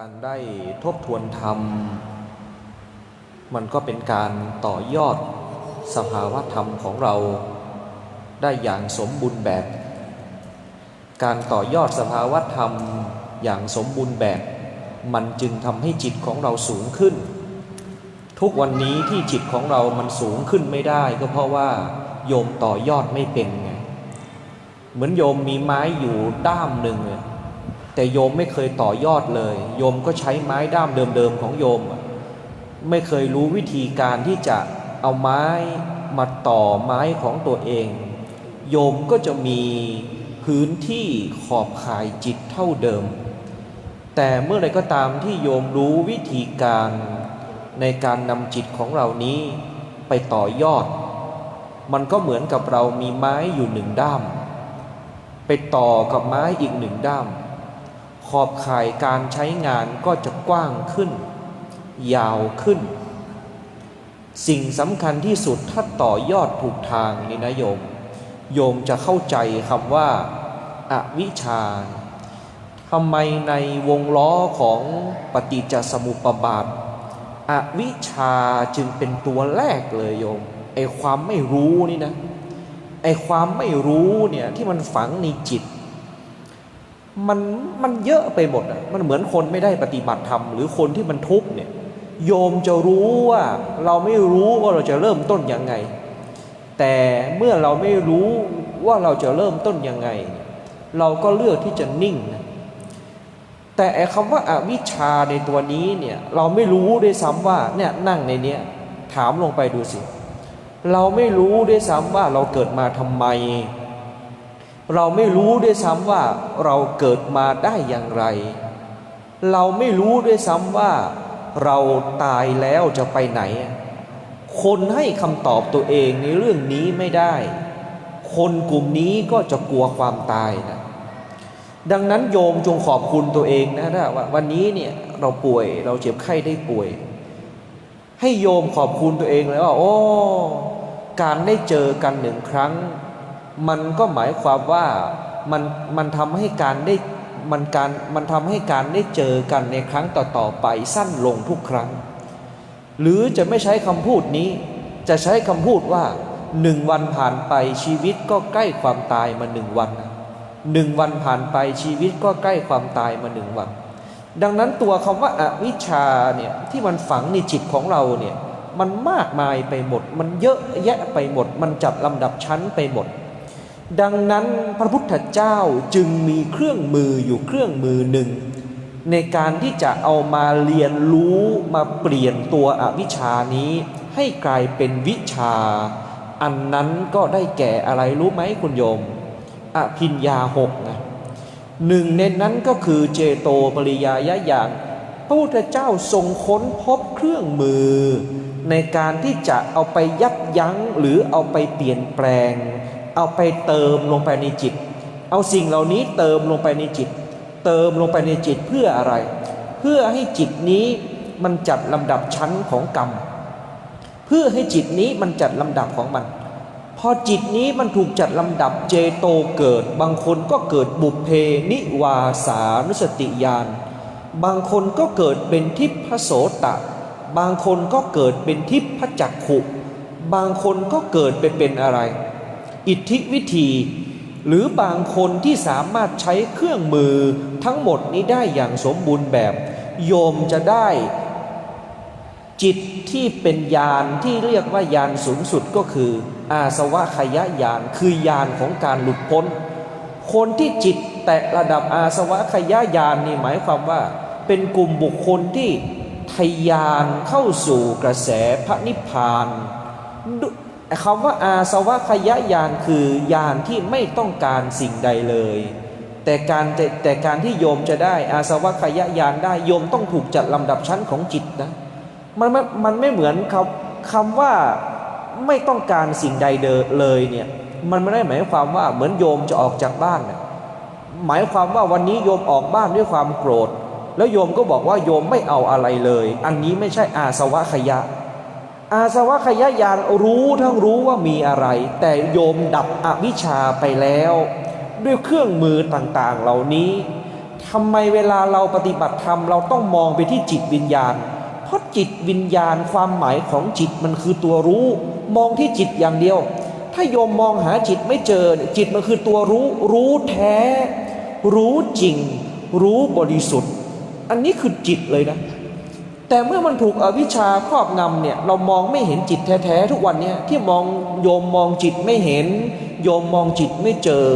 การได้ทบทวนธรรม มันก็เป็นการต่อยอดสภาวะธรรมของเรา ได้อย่างสมบูรณ์แบบ การต่อยอดสภาวะธรรมอย่างสมบูรณ์แบบ มันจึงทำให้จิตของเราสูงขึ้น ทุกวันนี้ที่จิตของเรามันสูงขึ้นไม่ได้ ก็เพราะว่า โยมต่อยอดไม่เป็นไง เหมือนโยมมีไม้อยู่ด้ามหนึ่งอะ แต่โยมไม่เคยต่อยอดเลย โยมก็ใช้ไม้ด้ามเดิมๆของโยม ไม่เคยรู้วิธีการที่จะเอาไม้มาต่อไม้ของตัวเอง โยมก็จะมีพื้นที่ขอบข่ายจิตเท่าเดิม แต่เมื่อไรก็ตามที่โยมรู้วิธีการในการนำจิตของเรานี้ไปต่อยอด มันก็เหมือนกับเรามีไม้อยู่หนึ่งด้าม ไปต่อกับไม้อีกหนึ่งด้าม อบข่ายการใช้งานก็จะกว้างขึ้น ยาวขึ้น สิ่งสำคัญที่สุดถ้าต่อยอดถูกทางนี่นะโยม โยมจะเข้าใจคำว่าอาวิชชาทำไมในวงล้อของปฏิจจสมุปบาทอวิชชาจึงเป็นตัวแรกเลยโยมไอความไม่รู้นี่นะไอความไม่รู้เนี่ยที่มันฝังในจิต มันมันเยอะไปหมดอะมันเหมือนคนไม่ได้ปฏิบัติธรรมหรือคนที่มันทุกข์เนี่ยโยมจะรู้ว่าเราไม่รู้ว่าเราจะเริ่มต้นยังไง แต่เมื่อเราไม่รู้ว่าเราจะเริ่มต้นยังไง เราก็เลือกที่จะนิ่งนะแต่ไอ้คำว่าอาวิชชาในตัวนี้เนี่ยเราไม่รู้ด้วยซ้ำว่าเนี่ยนั่งในเนี้ยถามลงไปดูสิ เราไม่รู้ด้วยซ้ำว่าเราเกิดมาทำไม เราไม่รู้ด้วยซ้ำว่าเราเกิดมาได้อย่างไร เราไม่รู้ด้วยซ้ำว่าเราตายแล้วจะไปไหน คนให้คำตอบตัวเองในเรื่องนี้ไม่ได้ คนกลุ่มนี้ก็จะกลัวความตายนะ ดังนั้นโยมจงขอบคุณตัวเองนะถ้าว่าวันนี้เนี่ยเราป่วยเราเจ็บไข้ได้ป่วย ให้โยมขอบคุณตัวเองเลยว่า โอ้ การได้เจอกันหนึ่งครั้ง มันก็หมายความว่ามันมันทำให้การได้มันการมันทำให้การได้เจอกันในครั้งต่อๆไปสั้นลงทุกครั้ง หรือจะไม่ใช้คำพูดนี้ จะใช้คำพูดว่าหนึ่งวันผ่านไปชีวิตก็ใกล้ความตายมาหนึ่งวันหนึ่งวันผ่านไปชีวิตก็ใกล้ความตายมาหนึ่งวัน ดังนั้นตัวคำว่าอาวิชชาเนี่ยที่มันฝังในจิตของเราเนี่ยมันมากมายไปหมด มันเยอะแยะไปหมด มันจัดลำดับชั้นไปหมด ดังนั้นพระพุทธเจ้าจึงมีเครื่องมืออยู่เครื่องมือหนึ่ง ในการที่จะเอามาเรียนรู้มาเปลี่ยนตัวอวิชานี้ ให้กลายเป็นวิชา อันนั้นก็ได้แก่อะไรรู้ไหมคุณโยม อภิญญาหกนะหนึ่งในนั้นก็คือเจโตปริยายญาณพระพุทธเจ้าทรงค้นพบเครื่องมือ ในการที่จะเอาไปยับยั้งหรือเอาไปเปลี่ยนแปลง เอาไปเติมลงไปในจิต เอาสิ่งเหล่านี้เติมลงไปในจิต เติมลงไปในจิตเพื่ออะไร เพื่อให้จิตนี้มันจัดลำดับชั้นของกรรม เพื่อให้จิตนี้มันจัดลำดับของมัน พอจิตนี้มันถูกจัดลำดับเจโตเกิด บางคนก็เกิดบุพเพนิวาสานุสติญาณบางคนก็เกิดเป็นทิพโสตะ บางคนก็เกิดเป็นทิพจักขุ บางคนก็เกิดไปเป็นอะไร อิทธิวิธี หรือบางคนที่สามารถใช้เครื่องมือทั้งหมดนี้ได้อย่างสมบูรณ์แบบ โยมจะได้จิตที่เป็นญาณที่เรียกว่าญาณสูงสุดก็คือ อาสวะขยะญาณคือญาณของการหลุดพ้น คนที่จิตแตะระดับอาสวะขยะญาณนี่หมายความว่า เป็นกลุ่มบุคคลที่ทะยานเข้าสู่กระแสพระนิพพาน คำว่าอาสวะขยะญาณคือญาณที่ไม่ต้องการสิ่งใดเลย แต่การแต่แต่การที่โยมจะได้อาสวะขยะญาณได้โยมต้องถูกจัดลำดับชั้นของจิตนะมันมันมันไม่เหมือนคำคำว่าไม่ต้องการสิ่งใดเดอเลยเนี่ยมันไม่ได้หมายความว่าเหมือนโยมจะออกจากบ้านน่ะหมายความว่าวันนี้โยมออกบ้านด้วยความโกรธ แล้วโยมก็บอกว่าโยมไม่เอาอะไรเลย อันนี้ไม่ใช่อาสวะขยะ อาสวะขยะยานรู้ทั้งรู้ว่ามีอะไร แต่โยมดับอวิชชาไปแล้ว ด้วยเครื่องมือต่างๆเหล่านี้ทำไมเวลาเราปฏิบัติธรรมเราต้องมองไปที่จิตวิญญาณ เพราะจิตวิญญาณความหมายของจิตมันคือตัวรู้ มองที่จิตอย่างเดียว ถ้าโยมมองหาจิตไม่เจอจิตมันคือตัวรู้ รู้แท้ รู้จริง รู้บริสุทธิ์ อันนี้คือจิตเลยนะ แต่เมื่อมันถูกอวิชชาครอบงำเนี่ยเรามองไม่เห็นจิตแท้ๆทุกวันเนี่ยที่มองโยมมองจิตไม่เห็น โยมมองจิตไม่เจอ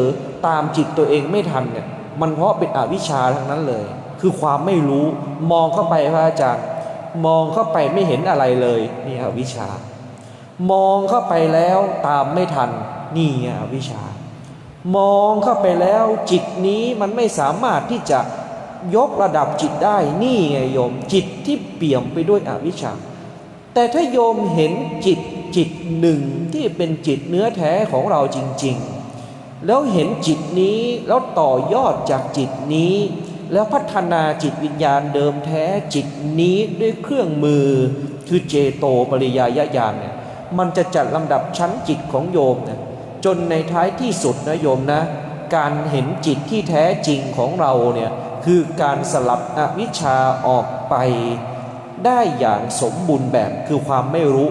ตามจิตตัวเองไม่ทันเนี่ยมันเพราะเป็นอวิชชาทั้งนั้นเลย คือความไม่รู้มองเข้าไปพระอาจารย์มองเข้าไปไม่เห็นอะไรเลยนี่อวิชชามองเข้าไปแล้วตามไม่ทันนี่อวิชชามองเข้าไปแล้วจิตนี้มันไม่สามารถที่จะ ยกระดับจิตได้ นี่ไงโยม จิตที่เปี่ยมไปด้วยอวิชชา แต่ถ้าโยมเห็นจิตจิตหนึ่งที่เป็นจิตเนื้อแท้ของเราจริง ๆ แล้วเห็นจิตนี้แล้วต่อยอดจากจิตนี้ แล้วพัฒนาจิตวิญญาณเดิมแท้จิตนี้ด้วยเครื่องมือคือเจโตปริยายญาณเนี่ยมันจะจัดลำดับชั้นจิตของโยมเนี่ยจนในท้ายที่สุดนะโยมนะ การเห็นจิตที่แท้จริงของเราเนี่ย คือการสลับอวิชชาออกไปได้อย่างสมบูรณ์แบบคือความไม่รู้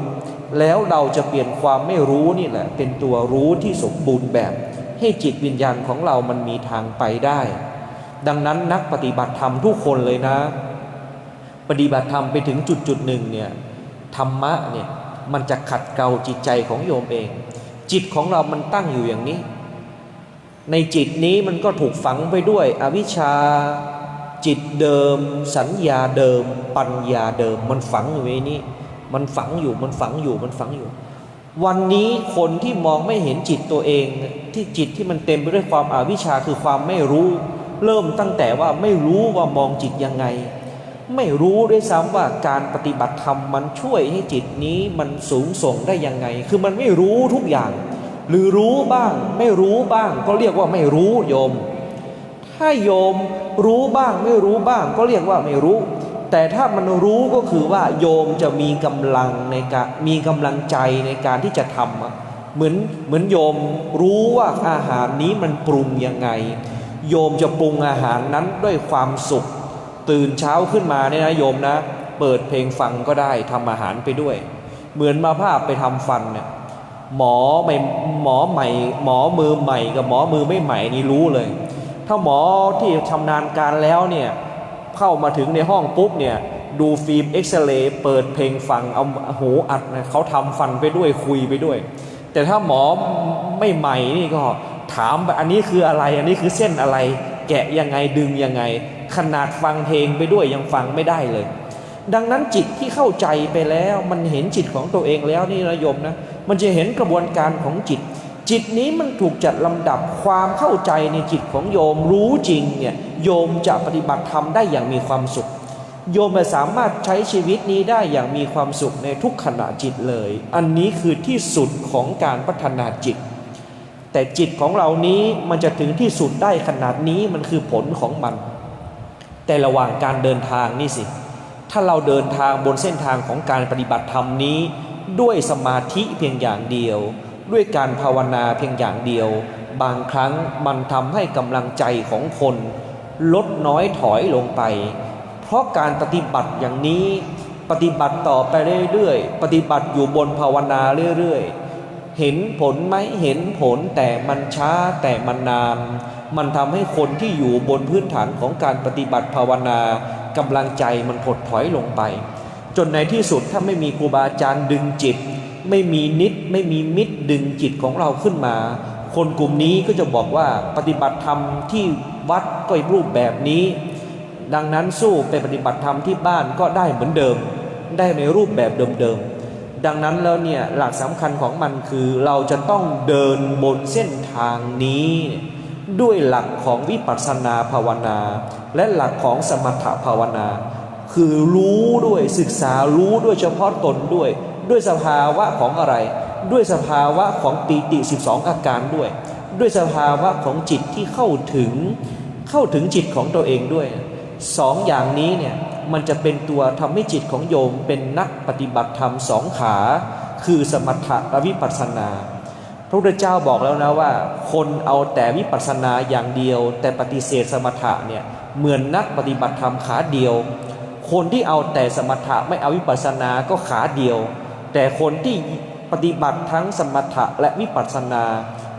แล้วเราจะเปลี่ยนความไม่รู้นี่แหละ เป็นตัวรู้ที่สมบูรณ์แบบ ให้จิตวิญญาณของเรามันมีทางไปได้ ดังนั้นนักปฏิบัติธรรมทุกคนเลยนะ ปฏิบัติธรรมไปถึงจุดจุดหนึ่งเนี่ยธรรมะเนี่ยมันจะขัดเกลาจิตใจของโยมเอง จิตของเรามันตั้งอยู่อย่างนี้ ในจิตนี้มันก็ถูกฝังไปด้วยอวิชชาจิตเดิม สัญญาเดิม ปัญญาเดิม มันฝังอยู่ในนี้ มันฝังอยู่มันฝังอยู่มันฝังอยู่ วันนี้คนที่มองไม่เห็นจิตตัวเองที่จิตที่มันเต็มไปด้วยความอาวิชชาคือความไม่รู้ เริ่มตั้งแต่ว่าไม่รู้ว่ามองจิตยังไง ไม่รู้ด้วยซ้ำว่าการปฏิบัติธรรมมันช่วยให้จิตนี้มันสูงส่งได้ยังไง คือมันไม่รู้ทุกอย่าง หรือรู้บ้าง ไม่รู้บ้าง ก็เรียกว่าไม่รู้โยม ถ้าโยมรู้บ้าง ไม่รู้บ้าง ก็เรียกว่าไม่รู้ แต่ถ้ามันรู้ก็คือว่าโยมจะมีกำลังในการมีกำลังใจในการที่จะทำเหมือนเหมือนโยมรู้ว่าอาหารนี้มันปรุงยังไง โยมจะปรุงอาหารนั้นด้วยความสุข ตื่นเช้าขึ้นมาเนี่ยนะโยมนะ เปิดเพลงฟังก็ได้ทำอาหารไปด้วย เหมือนมาภาพไปทำฟันเนี่ย หมอใหม่หมอใหม่ หมอมือใหม่กับหมอมือไม่ใหม่นี่รู้เลย ถ้าหมอที่ชำนาญการแล้วเนี่ยเข้ามาถึงในห้องปุ๊บเนี่ยดูฟิล์มเอ็กซเรย์เปิดเพลงฟังเอาหูอัดนะเขาทำฟันไปด้วยคุยไปด้วย แต่ถ้าหมอไม่ใหม่นี่ก็ถามไปอันนี้คืออะไรอันนี้คือเส้นอะไร แกะยังไงดึงยังไง ขนาดฟังเพลงไปด้วยยังฟังไม่ได้เลย ดังนั้นจิตที่เข้าใจไปแล้วมันเห็นจิตของตัวเองแล้วนี่นะโยมนะมันจะเห็นกระบวนการของจิต จิตนี้มันถูกจัดลำดับความเข้าใจในจิตของโยมรู้จริงเนี่ยโยมจะปฏิบัติธรรมได้อย่างมีความสุข โยมจะสามารถใช้ชีวิตนี้ได้อย่างมีความสุขในทุกขณะจิตเลย อันนี้คือที่สุดของการพัฒนาจิต แต่จิตของเรานี้มันจะถึงที่สุดได้ขนาดนี้มันคือผลของมัน แต่ระหว่างการเดินทางนี่สิ ถ้าเราเดินทางบนเส้นทางของการปฏิบัติธรรมนี้ ด้วยสมาธิเพียงอย่างเดียว ด้วยการภาวนาเพียงอย่างเดียว บางครั้งมันทำให้กำลังใจของคน ลดน้อยถอยลงไป เพราะการปฏิบัติอย่างนี้ปฏิบัติต่อไปเรื่อยๆ ปฏิบัติอยู่บนภาวนาเรื่อยๆ เห็นผลไหมเห็นผลแต่มันช้าแต่มันนาน มันทำให้คนที่อยู่บนพื้นฐานของการปฏิบัติภาวนา กำลังใจมันถดถอยลงไป จนในที่สุดถ้าไม่มีครูบาอาจารย์ดึงจิต ไม่มีนิดไม่มีมิตรดึงจิตของเราขึ้นมา คนกลุ่มนี้ก็จะบอกว่าปฏิบัติธรรมที่วัดก็รูปแบบนี้ ดังนั้นสู้ไปปฏิบัติธรรมที่บ้านก็ได้เหมือนเดิม ได้ในรูปแบบเดิมๆดังนั้นแล้วเนี่ยหลักสำคัญของมันคือเราจะต้องเดินบนเส้นทางนี้ ด้วยหลักของวิปัสสนาภาวนา และหลักของสมถภาวนา คือรู้ด้วยศึกษารู้ด้วยเฉพาะตนด้วย ด้วยสภาวะของอะไร ด้วยสภาวะของปีติ 12 อาการด้วย ด้วยสภาวะของจิตที่เข้าถึงเข้าถึงจิตของตัวเองด้วยสองอย่างนี้เนี่ยมันจะเป็นตัวทำให้จิตของโยมเป็นนักปฏิบัติธรรมสองขา คือสมถะและวิปัสสนา ระพุทธเจ้าบอกแล้วนะว่า คนเอาแต่วิปัสสนาอย่างเดียว แต่ปฏิเสธสมถะเนี่ยเหมือนนักปฏิบัติธรรมขาเดียว คนที่เอาแต่สมถะไม่เอาวิปัสสนาก็ขาเดียว แต่คนที่ปฏิบัติทั้งสมถะและวิปัสสนา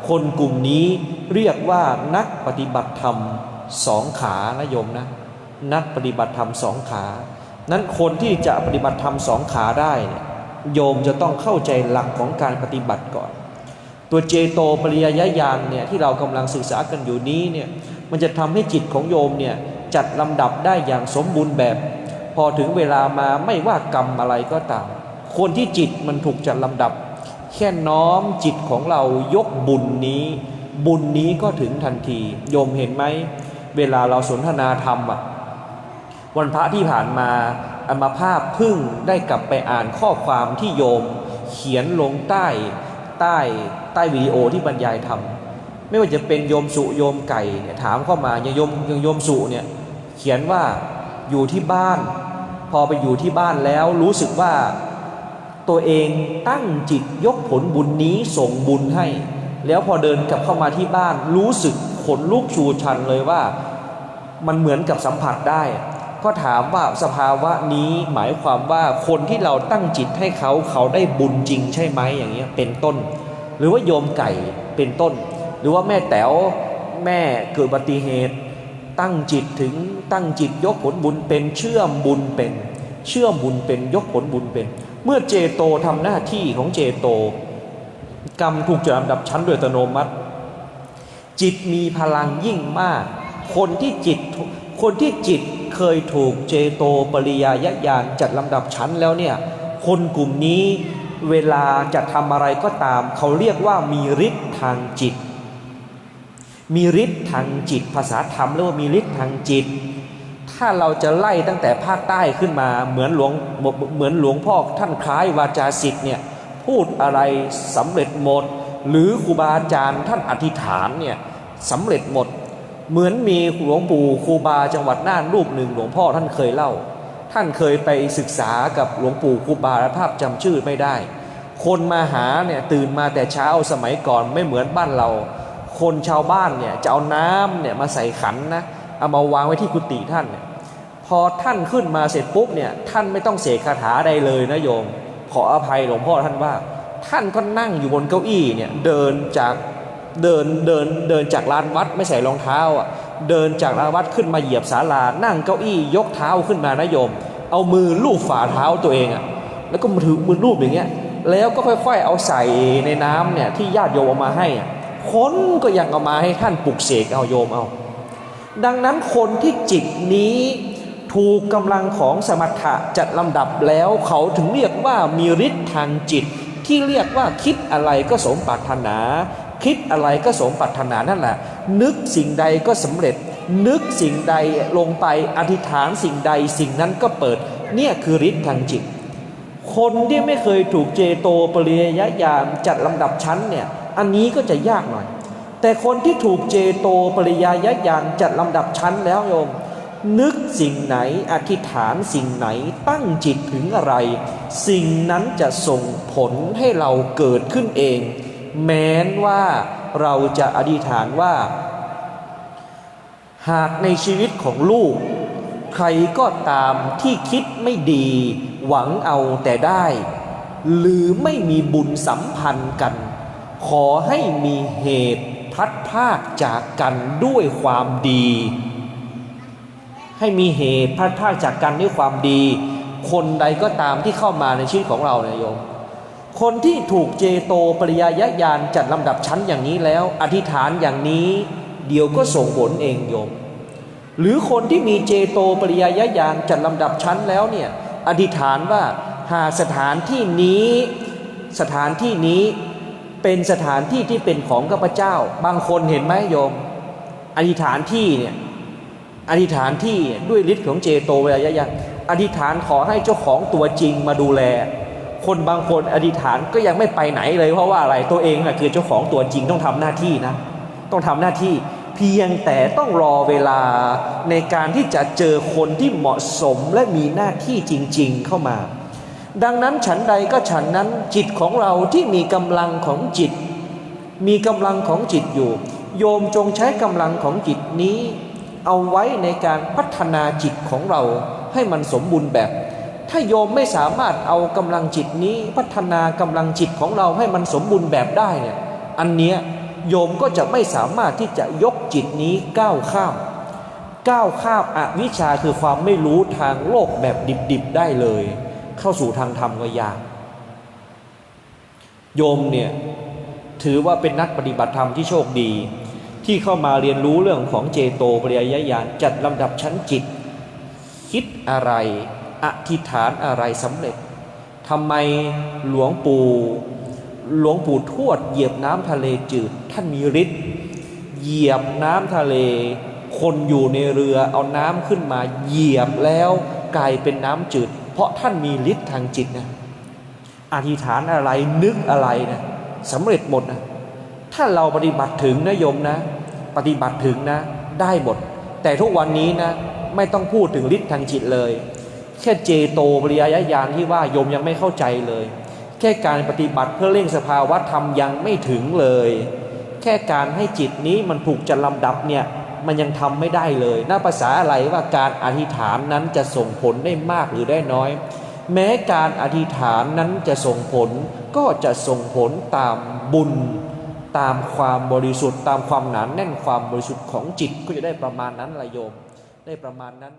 คนกลุ่มนี้เรียกว่านักปฏิบัติธรรมสองขานะโยมนะนักปฏิบัติธรรมสองขา นั้นคนที่จะปฏิบัติธรรมสองขาได้เนี่ยโยมจะต้องเข้าใจหลักของการปฏิบัติก่อน ตัวเจโตปริยญาณเนี่ยที่เรากำลังศึกษากันอยู่นี้เนี่ยมันจะทำให้จิตของโยมเนี่ยจัดลำดับได้อย่างสมบูรณ์แบบ พอถึงเวลามาไม่ว่ากรรมอะไรก็ตาม คนที่จิตมันถูกจัดลำดับ แค่น้อมจิตของเรายกบุญนี้ บุญนี้ก็ถึงทันที โยมเห็นไหม เวลาเราสนทนาธรรมอะวันพระที่ผ่านมาอมาภาพพึ่งได้กลับไปอ่านข้อความที่โยม เขียนลงใต้ ใต้ใต้วิดีโอที่บรรยายธรรมไม่ว่าจะเป็นโยมสุโยมไก่เนี่ยถามเข้ามาอย่างโยมอย่างโยมสุเนี่ยเขียนว่าอยู่ที่บ้าน พอไปอยู่ที่บ้านแล้วรู้สึกว่าตัวเองตั้งจิตยกผลบุญนี้ส่งบุญให้ แล้วพอเดินกลับเข้ามาที่บ้าน รู้สึกขนลุกชูชันเลยว่า มันเหมือนกับสัมผัสได้ ก็ถามว่าสภาวะนี้หมายความว่าคนที่เราตั้งจิตให้เขาเขาได้บุญจริงใช่ไหมอย่างเงี้ยเป็นต้น หรือว่าโยมไก่เป็นต้น หรือว่าแม่แต๋วแม่เกิดอุบัติเหตุ ตั้งจิตถึงตั้งจิตยกผลบุญเป็นเชื่อมบุญเป็น เชื่อมบุญเป็นยกผลบุญเป็น เมื่อเจโตทำหน้าที่ของเจโต กรรมถูกจัดลำดับชั้นโดยอัตโนมัติ จิตมีพลังยิ่งมาก คนที่จิตคนที่จิต เคยถูกเจโตปริยายญาณจัดลำดับชั้นแล้วเนี่ยคนกลุ่มนี้เวลาจะทำอะไรก็ตาม เขาเรียกว่ามีฤทธิ์ทางจิต มีฤทธิ์ทางจิต ภาษาธรรมเรียกว่ามีฤทธิ์ทางจิต ถ้าเราจะไล่ตั้งแต่ภาคใต้ขึ้นมาเหมือนหลวงเหมือนหลวงพ่อท่านคล้ายวาจาสิทธิ์เนี่ยพูดอะไรสำเร็จหมด หรือครูบาอาจารย์ท่านอธิษฐานเนี่ยสำเร็จหมด เหมือนมีหลวงปู่ครูบาจังหวัดน่านรูปหนึ่งหลวงพ่อท่านเคยเล่า ท่านเคยไปศึกษากับหลวงปู่ครูบาและภาพจำชื่อไม่ได้ คนมาหาเนี่ยตื่นมาแต่เช้าสมัยก่อนไม่เหมือนบ้านเรา คนชาวบ้านเนี่ยจะเอาน้ำเนี่ยมาใส่ขันนะเอามาวางไว้ที่กุฏิท่านเนี่ยพอท่านขึ้นมาเสร็จปุ๊บเนี่ยท่านไม่ต้องเสกคาถาใดเลยนะโยม ขออภัยหลวงพ่อท่านว่า ท่านก็นั่งอยู่บนเก้าอี้เนี่ยเดินจาก เดินเดินเดินจากลานวัดไม่ใส่รองเท้าอะเดินจากลานวัดขึ้นมาเหยียบศาลา นั่งเก้าอี้ยกเท้าขึ้นมานะโยม เอามือลูบฝ่าเท้าตัวเองอะแล้วก็มือถือมือลูบอย่างเงี้ยแล้วก็ค่อยๆ เอาใส่ในน้ำเนี่ยที่ญาติโยมเอามาให้อคนก็ยังเอามาให้ท่านปลุกเสกเอาโยมเอา ดังนั้นคนที่จิตนี้ถูกกำลังของสมถะจัดลำดับแล้วเขาถึงเรียกว่ามีฤทธิ์ทางจิต ที่เรียกว่าคิดอะไรก็สมปรารถนา คิดอะไรก็สมปรารถนานั่นแหละ นึกสิ่งใดก็สำเร็จ นึกสิ่งใดลงไปอธิษฐานสิ่งใดสิ่งนั้นก็เปิด เนี่ยคือฤทธิ์ทางจิต คนที่ไม่เคยถูกเจโตปริยญาณจัดลำดับชั้นเนี่ยอันนี้ก็จะยากหน่อย แต่คนที่ถูกเจโตปริยายญาณจัดลำดับชั้นแล้วโยมนึกสิ่งไหนอธิษฐานสิ่งไหนตั้งจิตถึงอะไร สิ่งนั้นจะส่งผลให้เราเกิดขึ้นเอง แม้นว่าเราจะอธิษฐานว่า หากในชีวิตของลูก ใครก็ตามที่คิดไม่ดี หวังเอาแต่ได้ หรือไม่มีบุญสัมพันธ์กัน ขอให้มีเหตุพลัดพรากจากกันด้วยความดี ให้มีเหตุพลัดพรากจากกันด้วยความดี คนใดก็ตามที่เข้ามาในชีวิตของเราเนี่ยโยม คนที่ถูกเจโตปริยายญาณจัดลำดับชั้นอย่างนี้แล้ว อธิษฐานอย่างนี้เดี๋ยวก็ส่งผลเองโยม หรือคนที่มีเจโตปริยายญาณจัดลำดับชั้นแล้วเนี่ยอธิษฐานว่าหากสถานที่นี้สถานที่นี้เป็นสถานที่ที่เป็นของข้าพเจ้า บางคนเห็นไหมโยม อธิษฐานที่เนี่ยอธิษฐานที่ด้วยฤทธิ์ของเจโตปริยายญาณอธิษฐานขอให้เจ้าของตัวจริงมาดูแล คนบางคนอธิษฐานก็ยังไม่ไปไหนเลยเพราะว่าอะไรตัวเองน่ะคือเจ้าของตัวจริงต้องทำหน้าที่นะ ต้องทำหน้าที่เพียงแต่ต้องรอเวลาในการที่จะเจอคนที่เหมาะสมและมีหน้าที่จริง ๆเข้ามา ดังนั้นฉันใดก็ฉันนั้นจิตของเราที่มีกำลังของจิต มีกำลังของจิตอยู่ โยมจงใช้กำลังของจิตนี้ เอาไว้ในการพัฒนาจิตของเราให้มันสมบูรณ์แบบ ถ้าโยมไม่สามารถเอากำลังจิตนี้พัฒนากำลังจิตของเราให้มันสมบูรณ์แบบได้เนี่ยอันเนี้ยโยมก็จะไม่สามารถที่จะยกจิตนี้ก้าวข้าม ก้าวข้ามอวิชชาคือความไม่รู้ทางโลกแบบดิบๆได้เลย เข้าสู่ทางธรรมก็ยากโยมเนี่ยถือว่าเป็นนักปฏิบัติธรรมที่โชคดี ที่เข้ามาเรียนรู้เรื่องของเจโตปริยญาณจัดลำดับชั้นจิต คิดอะไร อธิษฐานอะไรสำเร็จทำไมหลวงปู่หลวงปู่ทวดเหยียบน้ำทะเลจืดท่านมีฤทธิ์เหยียบน้ำทะเล คนอยู่ในเรือเอาน้ำขึ้นมาเหยียบแล้วกลายเป็นน้ำจืด เพราะท่านมีฤทธิ์ทางจิตนะอธิษฐานอะไรนึกอะไรนะสำเร็จหมดนะถ้าเราปฏิบัติถึงนะโยมนะ ปฏิบัติถึงนะได้หมด แต่ทุกวันนี้นะไม่ต้องพูดถึงฤทธิ์ทางจิตเลย แค่เจโตปริยญาณที่ว่าโยมยังไม่เข้าใจเลย แค่การปฏิบัติเพื่อเร่งสภาวะธรรมยังไม่ถึงเลย แค่การให้จิตนี้มันถูกจัดลำดับเนี่ยมันยังทำไม่ได้เลยน่าภาษาอะไรว่าการอธิษฐานนั้นจะส่งผลได้มากหรือได้น้อย แม้การอธิษฐานนั้นจะส่งผลก็จะส่งผลตามบุญ ตามความบริสุทธิ์ ตามความหนานแน่นความบริสุทธิ์ของจิตก็จะได้ประมาณนั้นละโยม ได้ประมาณนั้น